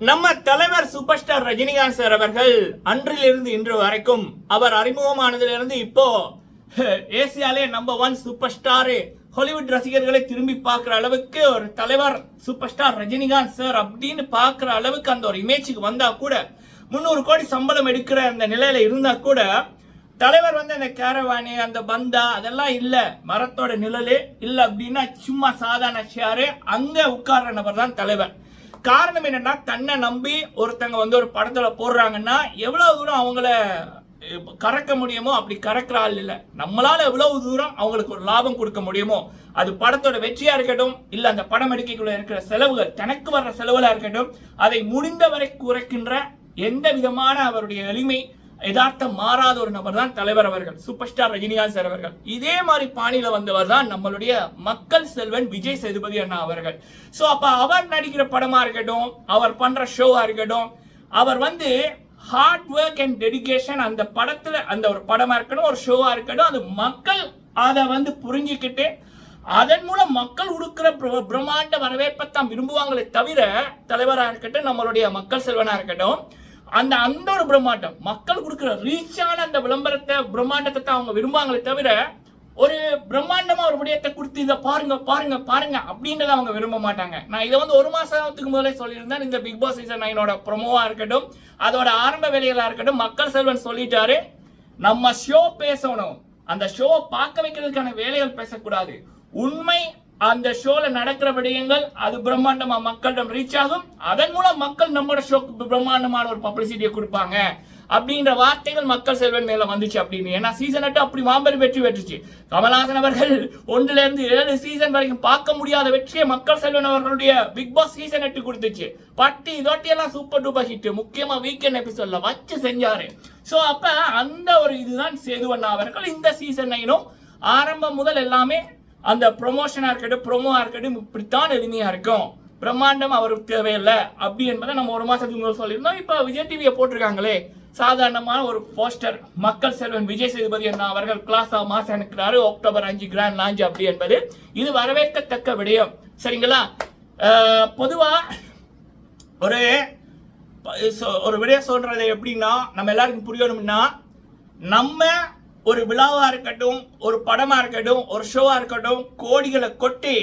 நம்ம தலைவர் super star Rajinikanth sir அவர்கள் அன்றிலிருந்து இன்று வரைக்கும் அவர் அறிமுகமானதிலிருந்து இப்போ ஏசியாலே number one super star Hollywood ரசிகர்களை திரும்பி பார்க்குற அளவுக்கு ஒரு தலைவர் சூப்பர் ஸ்டார் ரஜினிகாந்த் சார் அப்படின்னு பார்க்குற அளவுக்கு அந்த ஒரு இமேஜுக்கு வந்தால் கூட முந்நூறு கோடி சம்பளம் எடுக்கிற அந்த நிலையில் இருந்தால் கூட தலைவர் வந்து அந்த கேரவாணி அந்த பந்தா அதெல்லாம் இல்லை மரத்தோட நிழலு இல்லை அப்படின்னா சும்மா சாதாரண சேரு அங்கே உட்கார்ற நபர் தான் தலைவர். காரணம் என்னன்னா தன்னை நம்பி ஒருத்தங்க வந்து ஒரு படத்துல போடுறாங்கன்னா எவ்வளவு தூரம் அவங்கள கறக்க முடியுமோ அப்படி கறக்குற ஆள் இல்லை. நம்மளால எவ்வளவு தூரம் அவங்களுக்கு ஒரு லாபம் கொடுக்க முடியுமோ அது படத்தோட வெற்றியா இருக்கட்டும் இல்ல அந்த படம் எடுக்கைக்குள்ள இருக்கிற செலவுகள் தனக்கு வர்ற செலவுகளா இருக்கட்டும் அதை முடிந்தவரை குறைக்கின்ற எந்த விதமான அவருடைய எளிமை யதார்த்தம் மாறாத ஒரு நபர் தான் தலைவர் அவர்கள் சூப்பர் ஸ்டார் ரஜினிகாந்த் சார் அவர்கள். இதே மாதிரி பாணியில வந்தவர் தான் நம்மளுடைய மக்கள் செல்வன் விஜய் சேதுபதி அண்ணா அவர்கள். ஸோ அப்ப அவர் நடிக்கிற படமா இருக்கட்டும் அவர் பண்ற ஷோவா இருக்கட்டும் அவர் வந்து ஹார்ட் ஒர்க் அண்ட் டெடிகேஷன் அந்த படத்துல அந்த ஒரு படமா இருக்கட்டும் ஒரு ஷோவா இருக்கட்டும் அது மக்கள் அதை வந்து புரிஞ்சுக்கிட்டு அதன் மூலம் மக்கள் உடுக்கிற பிர- பிரம்மாண்ட வரவேற்பை தான் விரும்புவாங்களே தவிர தலைவராக இருக்கட்டும் நம்மளுடைய மக்கள் செல்வனாக இருக்கட்டும் அந்த அந்த ஒரு பிரம்மாண்டம். மக்கள் கொடுக்குற ரீச்சான அந்த விளம்பரத்தை பிரம்மாண்டத்தை தான் அவங்க விரும்புவாங்களே தவிர ஒரு பிரம்மாண்டமா ஒரு விடயத்தை கொடுத்து இதை பாருங்க பாருங்க பாருங்க அப்படின்றத அவங்க விரும்ப மாட்டாங்க. நான் இதை வந்து ஒரு மாசத்துக்கு முதலே சொல்லியிருந்தேன். இந்த பிக் பாஸ் சீசன் நைனோட ப்ரொமோவா இருக்கட்டும் அதோட ஆரம்ப வேலைகளா இருக்கட்டும் மக்கள் செல்வன் சொல்லிட்டாரு நம்ம ஷோ பேசணும். அந்த ஷோவை பார்க்க வைக்கிறதுக்கான வேலைகள் பேசக்கூடாது. உண்மை அந்த ஷோல நடக்கிற விடயங்கள் அது பிரம்மாண்டமா மக்களிடம் ரீச் ஆகும். அதன் மூலம் மக்கள் நம்மளோட ஷோக்கு பிரம்மாண்டமான ஒரு பப்ளிசிட்டியை கொடுப்பாங்க. அப்படின்ற வார்த்தைகள் மக்கள் செல்வன் மேல வந்துச்சு அப்படின்னு. ஏன்னா சீசன் எட்டு அப்படி மாபெரும் வெற்றி பெற்றுச்சு. கமல்ஹாசன் அவர்கள் ஒன்றுல இருந்து ஏழு சீசன் வரைக்கும் பார்க்க முடியாத வெற்றியை மக்கள் செல்வன் அவர்களுடைய பிக் பாஸ் சீசன் எட்டு கொடுத்துச்சு. பட்டி இதோட்டி எல்லாம் சூப்பர் டூப்பர் ஹிட் முக்கியமா வீக்கெண்ட் எபிசோட்ல வச்சு செஞ்சாரு. சோ அப்ப அந்த ஒரு இதுதான் சேதுவண்ணா அவர்கள் இந்த சீசன் நைனும் ஆரம்பம் முதல் எல்லாமே அந்த ப்ரொமோஷனாக இருக்கட்டும் ப்ரொமோவாக இருக்கட்டும் இப்படித்தான் எளிமையாக இருக்கும். பிரம்மாண்டம் அவருக்கு தேவையில்லை. அப்படி என்பதை நம்ம ஒரு மாதத்துக்கு முன்னாடி சொல்லியிருந்தோம். இப்போ விஜய் டிவியை போட்டிருக்காங்களே. சாதாரணமான ஒரு போஸ்டர் மக்கள் செல்வன் விஜய் சேதுபதி அண்ணா அவர்கள் கிளாஸ் ஆஃப் மாசம் அனுக்கிறாரு அக்டோபர் அஞ்சு கிராண்ட் லாஞ்ச் அப்படி என்பது இது வரவேற்கத்தக்க விடயம். சரிங்களா? பொதுவாக ஒரு ஒரு விடயம் சொல்றது எப்படின்னா நம்ம எல்லாருக்கும் புரியணும்னா நம்ம ஒரு விழாவாக இருக்கட்டும் ஒரு படமாக இருக்கட்டும் ஒரு ஷோவாக இருக்கட்டும் கோடிகளை கொட்டி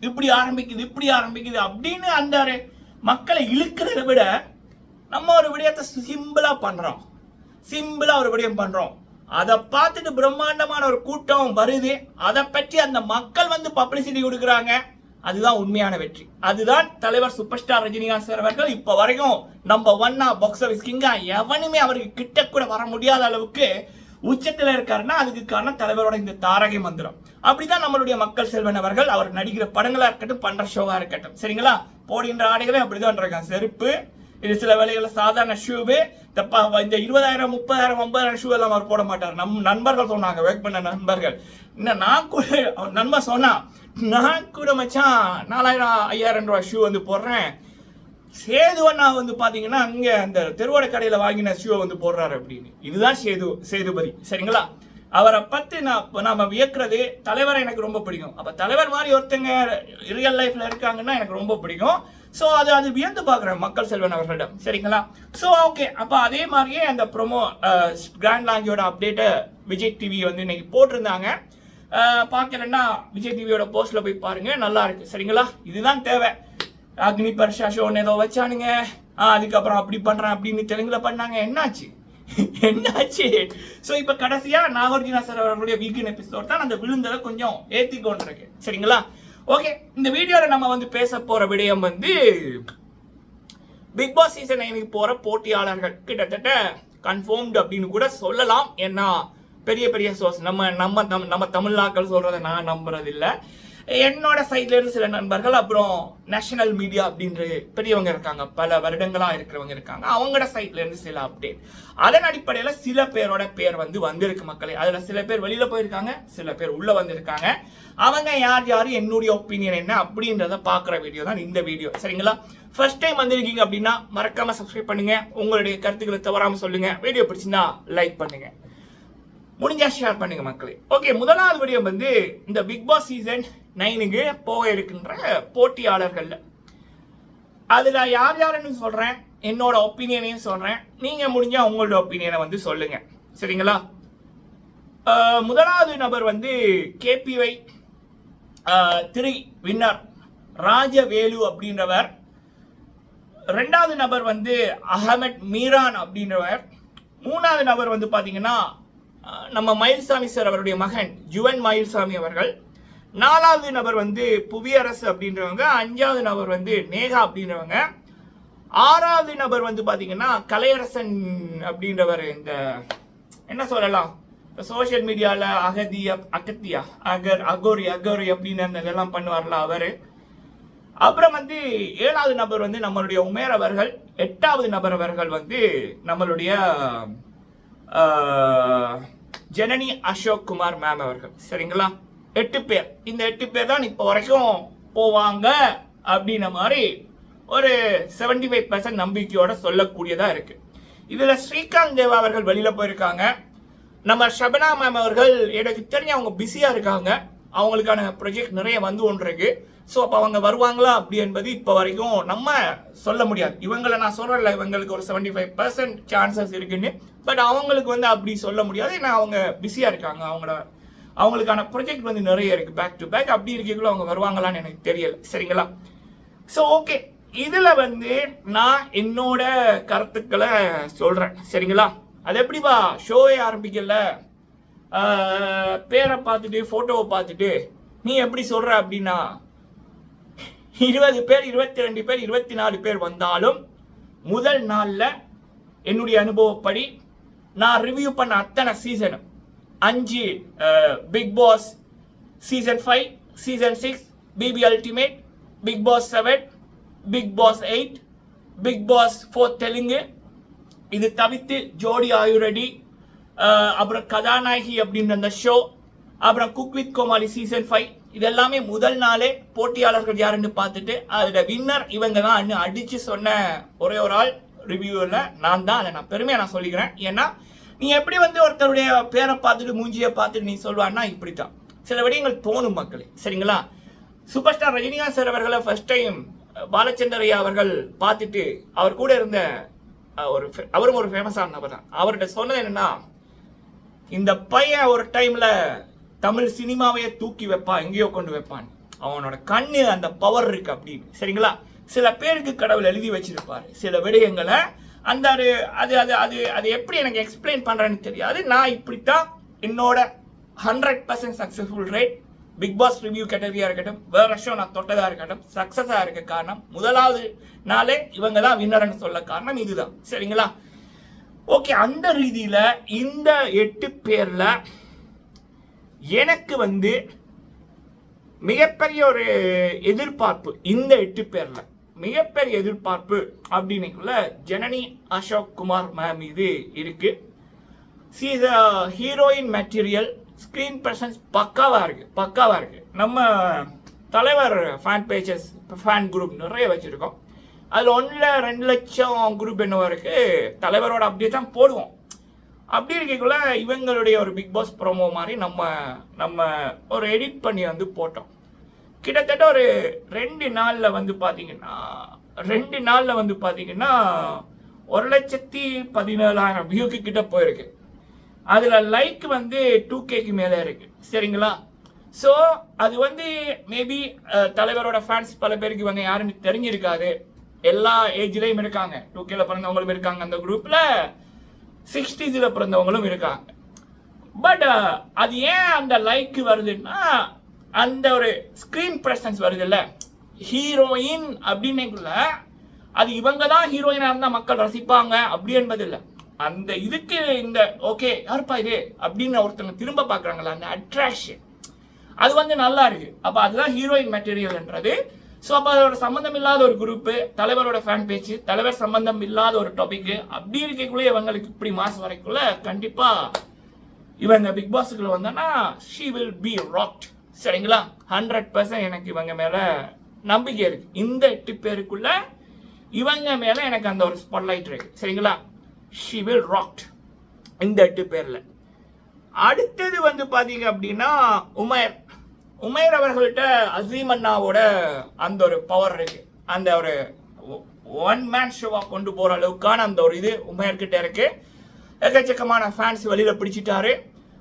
இப்படி ஆரம்பிக்குது இப்படி ஆரம்பிக்குது அப்படின்னு அந்த ஒரு மக்களை இழுக்கிறத விட நம்ம ஒரு விடயத்தை சிம்பிளாக பண்ணுறோம் சிம்பிளாக ஒரு விடயம் பண்ணுறோம் அதை பார்த்துட்டு பிரம்மாண்டமான ஒரு கூட்டம் வருது. அதை பற்றி அந்த மக்கள் வந்து பப்ளிசிட்டி கொடுக்குறாங்க. அதுதான் உண்மையான வெற்றி. அதுதான் தலைவர் சூப்பர் ஸ்டார் ரஜினிகாந்த் சார் அவர்கள் இப்போ வரைக்கும் நம்ம ஒன்னா பாக்ஸ் ஆஃபீஸ் கிங்கா எவனுமே அவருக்கு கிட்ட கூட வர முடியாத அளவுக்கு உச்சத்தில் இருக்காருன்னா அதுக்கு காரணம் தலைவரோட இந்த தாரகை மந்திரம். அப்படிதான் நம்மளுடைய மக்கள் செல்வன் அவர்கள் அவர் நடிக்கிற படங்களா இருக்கட்டும் பண்ற ஷோவா இருக்கட்டும். சரிங்களா? போடுகின்ற ஆடைகளே அப்படிதான் இருக்காங்க செருப்பு இது சில வேலைகளில் சாதாரண ஷூவு தப்பா இந்த இருபதாயிரம் முப்பதாயிரம் ஐம்பதாயிரம் ஷூ எல்லாம் அவர் போட மாட்டார். நம் நண்பர்கள் சொன்னாங்க ஒர்க் பண்ண நண்பர்கள். இன்னும் நான் கூட நண்பன் சொன்னா நான் கூட மச்சான் நாலாயிரம் ஐயாயிரம் ரூபாய் ஷூ வந்து போடுறேன். சேதுவண்ணா வந்து பாத்தீங்கன்னா அங்க அந்த தெருவோட கடையில வாங்கின ஷூ வந்து போடுறாரு அப்படின்னு. இதுதான் சேது சேதுபதி. சரிங்களா? அவரை பத்தி நான் இப்ப நாம வியக்கிறது தலைவரை எனக்கு ரொம்ப பிடிக்கும். அப்ப தலைவர் மாதிரி ஒருத்தங்க ரியல் லைஃப்ல இருக்காங்கன்னா எனக்கு ரொம்ப பிடிக்கும். ஸோ அது அது வியந்து பார்க்குறேன் மக்கள் செல்வன் அவர்களிடம். சரிங்களா? ஸோ ஓகே அப்போ அதே மாதிரியே அந்த ப்ரோமோ கிராண்ட் லாங்கியோட அப்டேட்டை விஜய் டிவி வந்து இன்னைக்கு போட்டிருந்தாங்க. பார்க்கலன்னா விஜய் டிவியோட போஸ்ட்டில் போய் பாருங்கள் நல்லா இருக்கு. சரிங்களா? இதுதான் தேவை. அக்னி பரிசா ஷோன்னு ஏதோ வச்சானுங்க. ஆ, அதுக்கப்புறம் அப்படி பண்றேன் அப்படின்னு தெலுங்குல பண்ணாங்க. என்னாச்சு? என்னாச்சு? ஸோ இப்போ கடைசியா நாகார்ஜுனா சார் அவர்களுடைய வீக்கெண்ட் எபிசோட் தான் அந்த விழுந்ததை கொஞ்சம் ஏத்தி கொண்டிருக்கு. சரிங்களா? ஓகே இந்த வீடியோல நம்ம வந்து பேச போற விடயம் வந்து பிக் பாஸ் சீசன் நைனுக்கு போற போட்டியாளர்கள் கிட்டத்தட்ட கன்ஃபார்ம்டு அப்படின்னு கூட சொல்லலாம். ஏன்னா பெரிய பெரிய சோர்ஸ் நம்ம நம்ம நம்ம நம்ம தமிழ்நாக்கள் சொல்றதை நான் நம்புறது என்னோட சைட்ல இருந்து சில நண்பர்கள் அப்புறம் நேஷனல் மீடியா அப்படின்ற பெரியவங்க இருக்காங்க. பல வருடங்களா இருக்கிறவங்க இருக்காங்க. அவங்களோட சைட்ல இருந்து சில அப்டேட் அதன் அடிப்படையில சில பேரோட பேர் வந்து வந்திருக்கு மக்களே. அதுல சில பேர் வெளியில போயிருக்காங்க சில பேர் உள்ள வந்திருக்காங்க. அவங்க யார் யார் என்னுடைய ஒப்பீனியன் என்ன அப்படின்றத பாக்குற வீடியோ தான் இந்த வீடியோ சரிங்களா? ஃபர்ஸ்ட் டைம் வந்திருக்கீங்க அப்படின்னா மறக்காம சப்ஸ்கிரைப் பண்ணுங்க. உங்களுடைய கருத்துக்களை தவறாம சொல்லுங்க. வீடியோ பிடிச்சிருந்தா லைக் பண்ணுங்க. முடிஞ்சா ஷேர் பண்ணுங்க மக்களே. ஓகே முதலாவது வீடியோ வந்து இந்த பிக் பாஸ் சீசன் நைனுக்கு போக இருக்கின்ற போட்டியாளர்கள் அதில் யார் யாருன்னு சொல்கிறேன் என்னோட ஒப்பீனியனையும் சொல்கிறேன் நீங்கள் முடிஞ்சால் உங்களோட ஒப்பீனியனை வந்து சொல்லுங்க. சரிங்களா? முதலாவது நபர் வந்து கேபிஒய் திரி வின்னர் ராஜவேலு அப்படின்றவர். ரெண்டாவது நபர் வந்து அகமட் மீரான் அப்படின்றவர். மூணாவது நபர் வந்து பார்த்தீங்கன்னா நம்ம மயில்சாமி சார் அவருடைய மகன் ஜுவன் மயில்சாமி அவர்கள். நாலாவது நபர் வந்து புவியரசு அப்படின்றவங்க அஞ்சாவது நபர் வந்து நேகா அப்படின்றவங்க. ஆறாவது நபர் வந்து பார்த்தீங்கன்னா கலையரசன் அப்படின்றவர் இந்த என்ன சொல்லலாம்? சோஷியல் மீடியாவில் அகதி அப்- அகத்தியா அகர் அகோரி அகோரி அப்படின்னு அந்த இதெல்லாம் பண்ணுவார்ல அவர். அப்புறம் வந்து ஏழாவது நபர் வந்து நம்மளுடைய உமேர் அவர்கள் எட்டாவது நபர் அவர்கள் வந்து நம்மளுடைய ஜனனி அசோக் குமார் மேம் அவர்கள். சரிங்களா? எட்டு பேர். இந்த எட்டு பேர் தான் இப்போ வரைக்கும் போவாங்க அப்படின்ன மாதிரி ஒரு 75% ஃபைவ் பர்சன்ட் நம்பிக்கையோட சொல்லக்கூடியதா இருக்கு. இதில் ஸ்ரீகாந்த் தேவா அவர்கள் வெளியில் போயிருக்காங்க. நம்ம ஷபனா மேம் அவர்கள் எனக்கு தெரிஞ்சு அவங்க பிஸியாக இருக்காங்க. அவங்களுக்கான ப்ரொஜெக்ட் நிறைய வந்து ஒன்று இருக்குது ஸோ அப்போ அவங்க வருவாங்களா? அப்படி என்பது இப்போ வரைக்கும் நம்ம சொல்ல முடியாது. இவங்களை நான் சொல்கிறல இவங்களுக்கு ஒரு 75% ஃபைவ் பர்சன்ட் சான்சஸ் இருக்குன்னு. பட் அவங்களுக்கு வந்து அப்படி சொல்ல முடியாது. ஏன்னா அவங்க பிஸியாக இருக்காங்க. அவங்களோட அவங்களுக்கான ப்ரொஜெக்ட் வந்து நிறைய இருக்குது பேக் டு பேக் அப்படி இருக்கக்குள்ள அவங்க வருவாங்களான்னு எனக்கு தெரியல. சரிங்களா? ஸோ ஓகே இதில் வந்து நான் என்னோட கருத்துக்களை சொல்கிறேன் சரிங்களா? அது எப்படிப்பா? ஷோவே ஆரம்பிக்கல. பேரை பார்த்துட்டு ஃபோட்டோவை பார்த்துட்டு நீ எப்படி சொல்கிற அப்படின்னா இருபது பேர் இருபத்தி ரெண்டு பேர் இருபத்தி நாலு பேர் வந்தாலும் முதல் நாளில் என்னுடைய அனுபவப்படி நான் ரிவ்யூ பண்ண அத்தனை சீசனும் அஞ்சு Bigg Boss season five season six BB ultimate Bigg Boss seven Bigg Boss eight Bigg Boss four Telugu. இது தவிர்த்து ஜோடி ஆயுரடி அப்புறம் கதாநாயகி அப்படின்ற அந்த ஷோ அப்புறம் cook with Comali season five இதெல்லாமே முதல் நாளே போட்டியாளர்கள் யாருன்னு பார்த்துட்டு அதில் வின்னர் இவங்க தான் அடிச்சு சொன்ன ஒரே ஒரு ஆள் ரிவ்யூவில் நான் தான். அதை நான் பெருமையாக நான் சொல்லிக்கிறேன். ஏன்னா நீ எப்படி வந்து ஒருத்தருடைய பேரை பார்த்துட்டு மூஞ்சியை பார்த்துட்டு நீ சொல்லுவான்னா இப்படி தான் சில விடயங்கள் தோணும் மக்களே சரிங்களா? சூப்பர் ஸ்டார் ரஜினிகாந்த் சார் அவர்களை ஃபர்ஸ்ட் டைம் பாலச்சந்தரையா அவர்கள் பார்த்துட்டு அவர் கூட இருந்த ஒரு அவரும் ஒரு ஃபேமஸான நபர் தான். அவர்கிட்ட சொன்னது என்னன்னா இந்த பையன் ஒரு டைமில் தமிழ் சினிமாவையே தூக்கி வைப்பான் எங்கேயோ கொண்டு வைப்பான். அவனோட கண்ணு அந்த பவர் இருக்கு அப்படின்னு. சரிங்களா? சில பேருக்கு கடவுள் எழுதி வச்சிருப்பாரு. சில விடயங்களை அந்த அது அது அது அது அது எப்படி எனக்கு எக்ஸ்பிளைன் பண்ணுறேன்னு தெரியாது. நான் இப்படித்தான் என்னோட hundred percent successful rate Bigg Boss review கேட்டகரியாக இருக்கட்டும் வேற ஷோ நான் தொட்டதாக இருக்கட்டும் சக்ஸஸாக இருக்க காரணம் முதலாவது நாளே இவங்க தான் வின்னர்னு சொல்ல காரணம் இதுதான். சரிங்களா? ஓகே அந்த ரீதியில் இந்த எட்டு பேரில் எனக்கு வந்து மிகப்பெரிய ஒரு எதிர்பார்ப்பு இந்த எட்டு பேரில். மிகப்பெரிய எதிர்பார்ப்பு அப்படின்னுக்குள்ள ஜனனி அசோக் குமார் மேம் இது இருக்கு. She's heroine material screen presence பக்காவாக இருக்கு பக்காவாக இருக்கு. நம்ம தலைவர் ஃபேன் பேஜஸ் ஃபேன் குரூப் நிறைய வச்சுருக்கோம். அதில் ஒன்றில் ரெண்டு லட்சம் குரூப் என்னவோ இருக்குது தலைவரோட அப்படியே தான் போடுவோம். அப்படி இருக்கக்குள்ள இவங்களுடைய ஒரு பிக் பாஸ் ப்ரோமோ மாதிரி நம்ம நம்ம ஒரு எடிட் பண்ணி வந்து போட்டோம். கிட்டத்தட்ட ஒரு ரெண்டு நாளில் வந்து பார்த்தீங்கன்னா ரெண்டு நாளில் வந்து பார்த்தீங்கன்னா ஒரு லட்சத்தி பதினேழாயிரம் வியூக்கு கிட்ட போயிருக்கு. அதில் லைக் வந்து டூ கேக்கு மேலே இருக்கு. சரிங்களா? ஸோ அது வந்து மேபி தலைவரோட ஃபேன்ஸ் பல பேருக்கு இவங்க யாருன்னு தெரிஞ்சிருக்காது. எல்லா ஏஜ்லேயும் இருக்காங்க. டூ கேல பிறந்தவங்களும் இருக்காங்க அந்த குரூப்பில் சிக்ஸ்டீஸில் பிறந்தவங்களும் இருக்காங்க பட் uh, அது ஏன் அந்த லைக் வருதுன்னா அந்த ஒரு ஸ்க்ரீன் பிரசன்ஸ் வருதுல்ல? ஹீரோயின் அப்படின்னுக்குள்ள அது இவங்க தான் ஹீரோயினாக இருந்தால் மக்கள் ரசிப்பாங்க அப்படி என்பது இல்லை அந்த இதுக்கு இந்த ஓகே யாருப்பா இது? அப்படின்னு ஒருத்தங்க திரும்ப பார்க்குறாங்களா அந்த அட்ராக்ஷன் அது வந்து நல்லா இருக்கு. அப்போ அதுதான் ஹீரோயின் மெட்டீரியல்ன்றது ஸோ அப்போ அதோட சம்மந்தம் இல்லாத ஒரு குரூப்பு தலைவரோட ஃபேன் பேஜ் தலைவர் சம்பந்தம் இல்லாத ஒரு டாபிக் அப்படி இருக்கக்குள்ளே இவங்களுக்கு இப்படி மாதம் வரைக்குள்ள கண்டிப்பாக இவங்க பிக் பாஸுக்குள்ள வந்தோன்னா ஷீ வில் பி ராக்ட் சரிங்களா? ஹண்ட்ரட் பர்சன்ட் எனக்கு இவங்க மேலே நம்பிக்கை இருக்கு. இந்த எட்டு பேருக்குள்ள இவங்க மேல எனக்கு அந்த ஒரு ஸ்பாட்லைட் இருக்கு. சரிங்களா? ஷி வில் ராக்ட் இந்த எட்டு பேர்ல. அடுத்தது வந்து பாத்தீங்க அப்படின்னா உமர். உமேர் அவர்கள்ட்ட அசீம் அண்ணாவோட அந்த ஒரு பவர் இருக்கு. அந்த ஒரு ஒன் மேன் ஷோவாக கொண்டு போகிற அளவுக்கான அந்த ஒரு இது உமேர்கிட்ட இருக்கு. எக்கச்சக்கமான ஃபேன்ஸ் வெளியில் பிடிச்சிட்டாரு.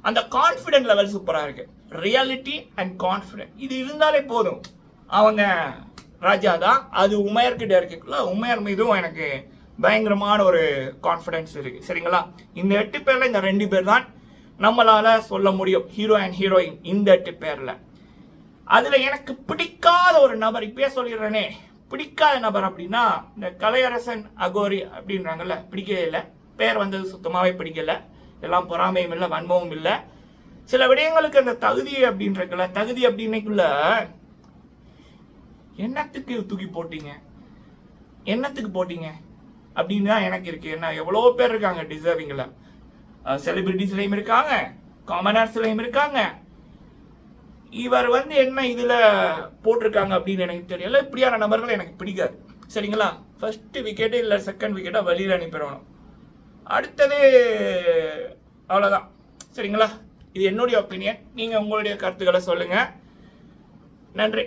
அந்த கான்ஃபிடென்ட் லெவல் சூப்பராக இருக்கு. ரியாலிட்டி அண்ட் கான்ஃபிடென்ட் இது இருந்தாலே போதும். அவங்க ராஜா தான். அது உமையர்கிட்ட இருக்குல்ல உமையர் மீதும் எனக்கு பயங்கரமான ஒரு கான்ஃபிடென்ஸ் இருக்கு. சரிங்களா? இந்த எட்டு பேர்ல இந்த ரெண்டு பேர் தான் நம்மளால சொல்ல முடியும். ஹீரோ அண்ட் ஹீரோயின் இந்த எட்டு பேர்ல. அதில் எனக்கு பிடிக்காத ஒரு நபர் இப்பயே சொல்லிடுறேனே. பிடிக்காத நபர் அப்படின்னா இந்த கலையரசன் அகோரி அப்படின்றாங்கல்ல பிடிக்கவே இல்லை. பேர் வந்தது சுத்தமாகவே பிடிக்கல. எல்லாம் பொறாமையும் இல்லை வன்மமும் இல்லை. சில விடயங்களுக்கு அந்த தகுதி அப்படின்றக்குள்ள தகுதி அப்படின்னைக்குள்ள என்னத்துக்கு தூக்கி போட்டீங்க? என்னத்துக்கு போட்டீங்க? அப்படின்னு தான் எனக்கு இருக்கு. என்ன எவ்வளோ பேர் இருக்காங்க டிசர்விங்கில் செலிபிரிட்டிஸ்லையும் இருக்காங்க காமனர்ஸ்லையும் இருக்காங்க. இவர் வந்து என்ன இதில் போட்டிருக்காங்க அப்படின்னு எனக்கு தெரியல. இப்படியான நபர்கள் எனக்கு பிடிக்காது. சரிங்களா? ஃபஸ்ட்டு விக்கெட்டு இல்லை செகண்ட் விக்கெட்டை வழியில் அனுப்பிடணும் அடுத்தது அவ்வளோதான் சரிங்களா? இது என்னுடைய ஒப்பீனியன் நீங்கள் உங்களுடைய கருத்துக்களை சொல்லுங்கள் நன்றி.